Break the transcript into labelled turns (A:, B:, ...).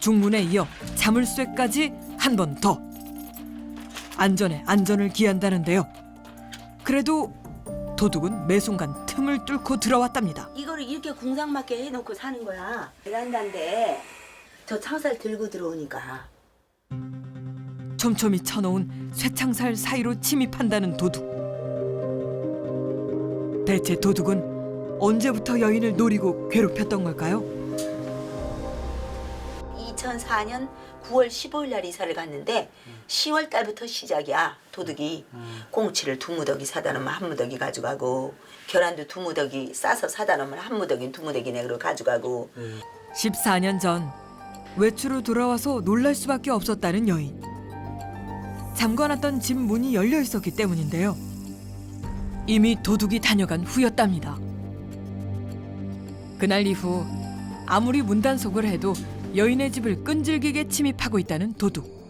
A: 중문에 이어 자물쇠까지 한 번 더. 안전에 안전을 기한다는데요. 그래도 도둑은 매 순간 틈을 뚫고 들어왔답니다.
B: 이거를 이렇게 궁상맞게 해놓고 사는 거야. 베란다인데 저 창살 들고 들어오니까
A: 촘촘히 쳐놓은 쇠창살 사이로 침입한다는 도둑. 대체 도둑은 언제부터 여인을 노리고 괴롭혔던 걸까요?
B: 2004년 9월 15일 날 이사를 갔는데 10월 달부터 시작이야. 도둑이 꽁치를 두 무더기 사다 놓으면 한 무더기 가져가고 계란도 두 무더기 싸서 사다 놓으면 한 무더기 두 무더기네 그로 가져가고
A: 14년 전 외출로 돌아와서 놀랄 수밖에 없었다는 여인. 잠궈놨던 집 문이 열려 있었기 때문인데요. 이미 도둑이 다녀간 후였답니다. 그날 이후 아무리 문단속을 해도 여인의 집을 끈질기게 침입하고 있다는 도둑.